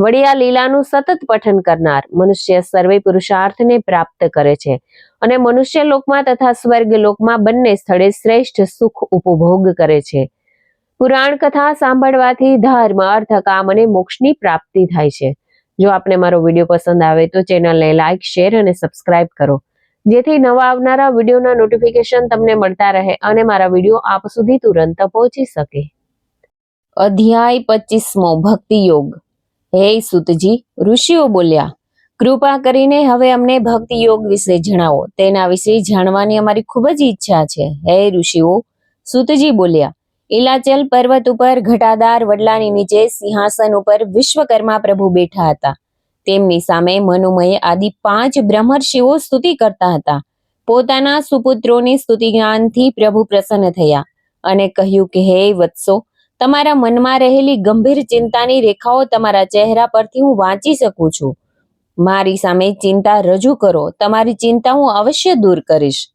આ લીલાનું સતત પઠન કરનાર મનુષ્ય સર્વે પુરુષાર્થને પ્રાપ્ત કરે છે અને મનુષ્ય લોકમાં તથા સ્વર્ગ લોકમાં બંને સ્થળે શ્રેષ્ઠ સુખ ઉપભોગ કરે છે. પુરાણ કથા સાંભળવાથી ધર્મ અર્થ કામ અને મોક્ષની પ્રાપ્તિ થાય છે. જો આપને મારો વીડિયો પસંદ આવે તો ચેનલને લાઇક શેર અને સબસ્ક્રાઇબ કરો. જેથી નવા આવનારા વિડીયોના નોટિફિકેશન તમને મળતા રહે અને મારા વીડિયો આપ સુધી તુરંત પહોંચી શકે. અધ્યાય પચીસમો ભક્તિ યોગ હે સુતજી, ઋષિઓ બોલ્યા, કૃપા કરીને હવે અમને ભક્તિ યોગ વિશે જણાવો. તેના વિશે જાણવાની અમારી ખૂબ જ ઈચ્છા છે. હે ઋષિઓ, સુતજી બોલ્યા, ઇલાચલ પર્વત ઉપર ઘટાદાર વડલાની નીચે સિંહાસન ઉપર વિશ્વકર્મા પ્રભુ બેઠા હતા. તેમની સામે મનુમય આદિ પાંચ બ્રહ્મર્ષિઓ સ્તુતિ કરતા હતા. પોતાના સુપુત્રોની સ્તુતિ જ્ઞાનથી પ્રભુ પ્રસન્ન થયા અને કહ્યું કે, હે વત્સો તમારા મનમાં રહેલી ગંભીર ચિંતાની રેખાઓ તમારા ચહેરા પરથી હું વાંચી શકું છું. મારી સામે ચિંતા રજૂ કરો. તમારી ચિંતા હું અવશ્ય દૂર કરીશ.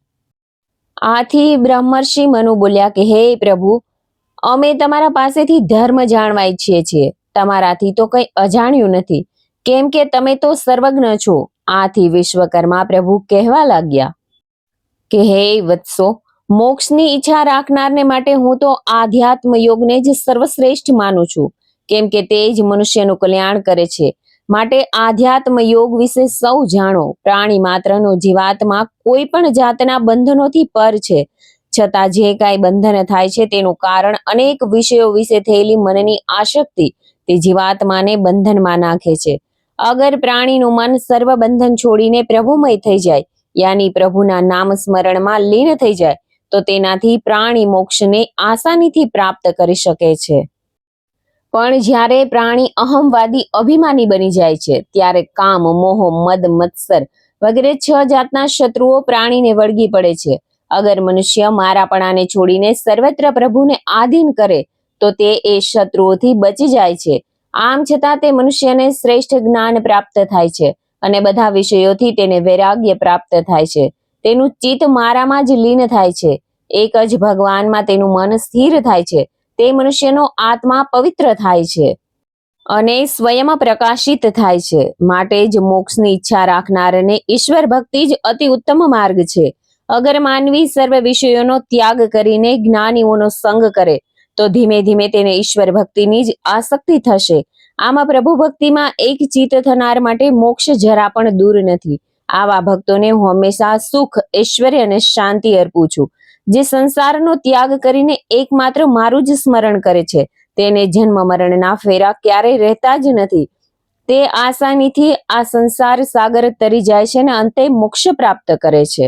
આથી બ્રહ્મર્ષિ મનુ બોલ્યા કે, હે પ્રભુ, અમે તમારા પાસેથી ધર્મ જાણવા ઈચ્છીએ છીએ. તમારાથી તો કંઈ અજાણ્યું નથી. કેમ કે તમે તો સર્વજ્ઞ છો. આથી વિશ્વકર્મા પ્રભુ કહેવા લાગ્યા કે, હે વત્સો મોક્ષની ઈચ્છા રાખનારને માટે હું તો આધ્યાત્મ યોગને જ સર્વશ્રેષ્ઠ માનું છું. કેમ કે તે જ મનુષ્યનું કલ્યાણ કરે છે. માટે આધ્યાત્મ યોગ વિશે સૌ જાણો. પ્રાણી માત્રનો જીવાત્મા કોઈ પણ જાતના બંધનોથી પર છે. છતાં જે કાંઈ બંધન થાય છે તેનું કારણ અનેક વિષયો વિશે થયેલી મનની આશક્તિ તે જીવાત્માને બંધનમાં નાખે છે. અગર પ્રાણીનું મન સર્વ બંધન છોડીને પ્રભુમય થઈ જાય, યાની પ્રભુના નામ સ્મરણમાં લીન થઈ જાય તો તેનાથી પ્રાણી મોક્ષને આસાનીથી પ્રાપ્ત કરી શકે છે. પણ જ્યારે પ્રાણી અહમવાદી અભિમાની બની જાય છે, ત્યારે કામ, મોહ, મદ, મત્સર વગેરે છ જાતના શત્રુઓ પ્રાણીને વળગી પડે છે. અગર મનુષ્ય મારાપણાને છોડીને સર્વત્ર પ્રભુને આધીન કરે, તો તે એ શત્રુઓથી બચી જાય છે. આમ છતાં તે મનુષ્યને શ્રેષ્ઠ જ્ઞાન પ્રાપ્ત થાય છે અને બધા વિષયોથી તેને વૈરાગ્ય પ્રાપ્ત થાય છે. તેનું ચિત્ત મારામાં જ લીન થાય છે. એક જ ભગવાનમાં તેનું મન સ્થિર થાય છે. તે મનુષ્યનો આત્મા પવિત્ર થાય છે અને સ્વયં પ્રકાશિત થાય છે. માટે જ મોક્ષની ઈચ્છા રાખનારને ઈશ્વર ભક્તિ જ અતિ ઉત્તમ માર્ગ છે. અગર માનવી સર્વ વિષયોનો ત્યાગ કરીને જ્ઞાનીઓનો સંગ કરે, તો ધીમે ધીમે તેને ઈશ્વર ભક્તિની જ આસક્તિ થશે. આમાં પ્રભુ ભક્તિમાં એક ચિત્ત થનાર માટે મોક્ષ જરા પણ દૂર નથી. આવા ભક્તોને હંમેશા સુખ, ઐશ્વર્ય અને શાંતિ અર્પું છું. જે સંસારનો ત્યાગ કરીને એકમાત્ર મારું જ સ્મરણ કરે છે. તેને જન્મ મરણના ફેરા ક્યારેય રહેતા જ નથી. તે આસાનીથી આ સંસાર સાગર તરી જાય છે અને અંતે મોક્ષ પ્રાપ્ત કરે છે.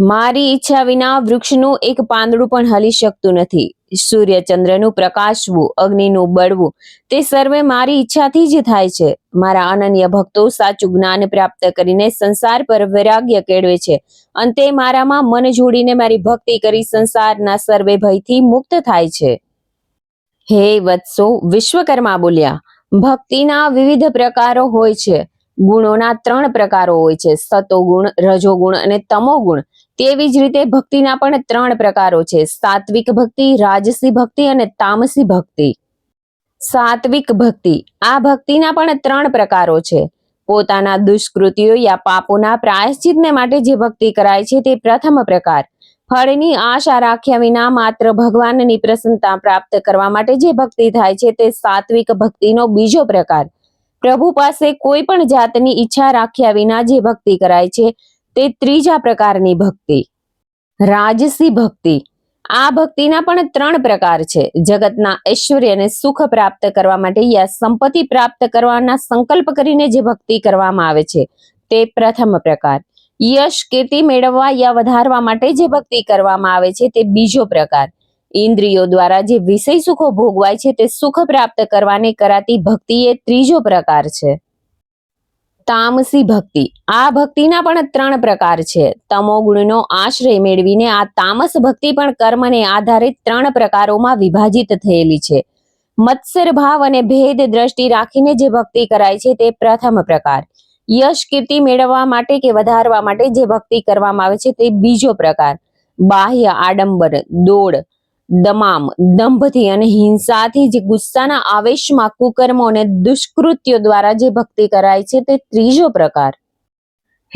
મારી ઈચ્છા વિના વૃક્ષનું એક પાંદડું પણ હલી શકતું નથી. સૂર્ય ચંદ્રનું પ્રકાશવું, અગ્નિનું બળવું, તે સર્વે મારી ઈચ્છાથી જ થાય છે. મારા અનન્ય ભક્તો સાચું જ્ઞાન પ્રાપ્ત કરીને સંસાર પર વૈરાગ્ય કેળવે છે. અંતે મારામાં મન જોડીને મારી ભક્તિ કરી સંસારના સર્વે ભયથી મુક્ત થાય છે. હે વત્સો વિશ્વકર્મા બોલ્યા. ભક્તિના વિવિધ પ્રકારો હોય છે. ગુણોના ત્રણ પ્રકારો હોય છે. સતોગુણ રજોગુણ અને તમોગુણ તેવી જ રીતે ભક્તિના પણ ત્રણ પ્રકારો છે. સાત્વિક ભક્તિ, રાજસી ભક્તિ અને તામસી ભક્તિ. સાત્વિક ભક્તિ. આ ભક્તિના પણ ત્રણ પ્રકારો છે. પોતાના દુષ્કૃતિઓ યા પાપોના પ્રાયશ્ચિતને માટે જે ભક્તિ કરાય છે તે પ્રથમ પ્રકાર. ફળની આશા રાખ્યા વિના માત્ર ભગવાનની પ્રસન્નતા પ્રાપ્ત કરવા માટે જે ભક્તિ થાય છે તે સાત્વિક ભક્તિનો બીજો પ્રકાર. પ્રભુ પાસે કોઈ પણ જાતની ઈચ્છા રાખ્યા વિના જે ભક્તિ કરાય છે, તે ત્રીજા પ્રકારની ભક્તિ. રાજસી ભક્તિ. આ ભક્તિના પણ ત્રણ પ્રકાર છે. જગતના ઐશ્વર્યને સુખ પ્રાપ્ત કરવા માટે યા સંપત્તિ પ્રાપ્ત કરવાના સંકલ્પ કરીને જે ભક્તિ કરવામાં આવે છે, તે પ્રથમ પ્રકાર. યશ, કીર્તિ મેળવવા યા વધારવા માટે જે ભક્તિ કરવામાં આવે છે, તે બીજો પ્રકાર. ઇન્દ્રિયો દ્વારા જે વિષય સુખો ભોગવાય છે તે સુખ પ્રાપ્ત કરવાને કરાતી ભક્તિ એ ત્રીજો પ્રકાર છે. તામસી ભક્તિ. આ ભક્તિના પણ ત્રણ પ્રકાર છે. તમો ગુણનો આશ્રય મેળવીને આ તામસ ભક્તિ પણ કર્મને આધારિત ત્રણ પ્રકારોમાં વિભાજિત થયેલી છે. મત્સર ભાવ અને ભેદ દ્રષ્ટિ રાખીને જે ભક્તિ કરાય છે તે પ્રથમ પ્રકાર. યશ કીર્તિ મેળવવા માટે કે વધારવા માટે જે ભક્તિ કરવામાં આવે છે તે બીજો પ્રકાર. બાહ્ય આડંબર, દોડ દમામ, દંભથી અને હિંસાથી જે ગુસ્સાના આવેશમાં કુકર્મો અને દુષ્કૃત્યો દ્વારા જે ભક્તિ કરાય છે તે ત્રીજો પ્રકાર.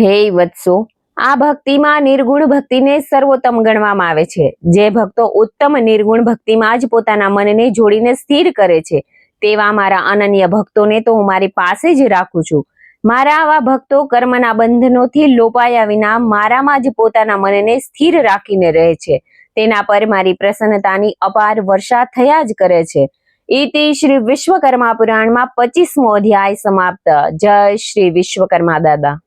હે વત્સો, આ ભક્તિમાં નિર્ગુણ ભક્તિને સર્વોત્તમ ગણવામાં આવે છે. જે ભક્તો ઉત્તમ નિર્ગુણ ભક્તિમાં જ પોતાના મનને જોડીને સ્થિર કરે છે, તેવા મારા અનન્ય ભક્તોને તો હું મારી પાસે જ રાખું છું. મારા આવા ભક્તો કર્મના બંધનોથી લોપાયા વિના મારામાં જ પોતાના મનને સ્થિર રાખીને રહે છે. તેના પર મારી પ્રસન્નતાની અપાર વર્ષા થયા જ કરે છે. ઇતિ શ્રી વિશ્વકર્મા પુરાણમાં પચીસમો અધ્યાય સમાપ્ત. જય શ્રી વિશ્વકર્મા દાદા.